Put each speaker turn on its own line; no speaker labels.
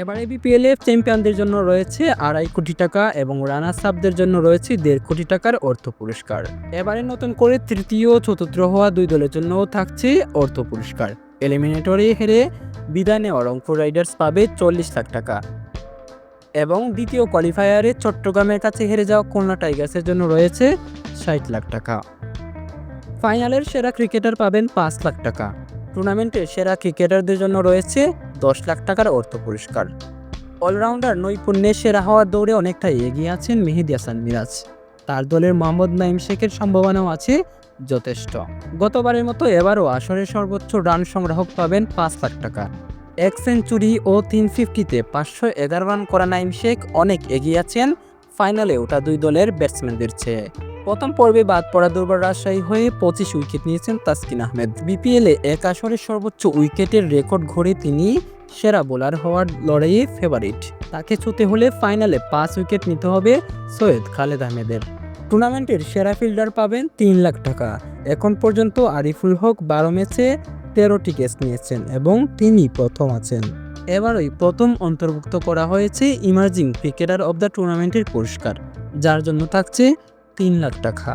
এবারে বিপিএল এর চ্যাম্পিয়নদের জন্য রয়েছে আড়াই কোটি টাকা এবং রানার্স আপদের জন্য রয়েছে দেড় কোটি টাকার অর্থ পুরস্কার। এবারে নতুন করে তৃতীয় চতুর্থ হওয়া দুই দলের জন্যও থাকছে অর্থ পুরস্কার। এলিমিনেটরি হেরে বিদায় নেওয়া রংপুর রাইডার্স পাবে চল্লিশ লাখ টাকা। এবং দ্বিতীয় কোয়ালিফায়ারে চট্টগ্রামের কাছে হেরে যাওয়া খুলনা টাইগার্সের জন্য রয়েছে ষাট লাখ টাকা। ফাইনালের সেরা ক্রিকেটার পাবেন পাঁচ লাখ টাকা। টুর্নামেন্টের সেরা ক্রিকেটারদের জন্য রয়েছে দশ লাখ টাকার অর্থ পুরস্কার। অলরাউন্ডার নৈপুণ্যে সেরা হওয়ার দৌড়ে অনেকটাই এগিয়ে আছেন মেহেদি হাসান মিরাজ। তার দলের মোহাম্মদ নাইম শেখের সম্ভাবনাও আছে যথেষ্ট। গতবারের মতো এবারও আসরের সর্বোচ্চ রান সংগ্রাহক পাবেন পাঁচ লাখ টাকা। এক সেঞ্চুরি ও তিন ফিফটিতে পাঁচশো এগারো রান করা নাইম শেখ অনেক এগিয়ে আছেন। ফাইনালে ওটা দুই দলের ব্যাটসম্যানদের চেয়ে। প্রথম পর্বে বাদ পড়া দুর্বার রাজশাহী হয়ে পঁচিশ উইকেট নিয়েছেন তাসকিন আহমেদ। বিপিএলে এক আসরে সর্বোচ্চ উইকেটের রেকর্ড ঘড়ে তিনি সেরা বোলার হওয়ার লড়াইয়ে ফেভারিট তাকে ছুতে হলে ফাইনালে পাঁচ উইকেট নিতে হবে সৈয়দ খালেদ আহমেদের। টুর্নামেন্টের সেরা ফিল্ডার পাবেন তিন লাখ টাকা। এখন পর্যন্ত আরিফুল হক বারো ম্যাচে তেরোটি ক্যাচ নিয়েছেন এবং তিনি প্রথম আছেন। এবারই প্রথম অন্তর্ভুক্ত করা হয়েছে ইমার্জিং ক্রিকেটার অব দ্য টুর্নামেন্টের পুরস্কার, যার জন্য থাকছে তিন লাখ টাকা।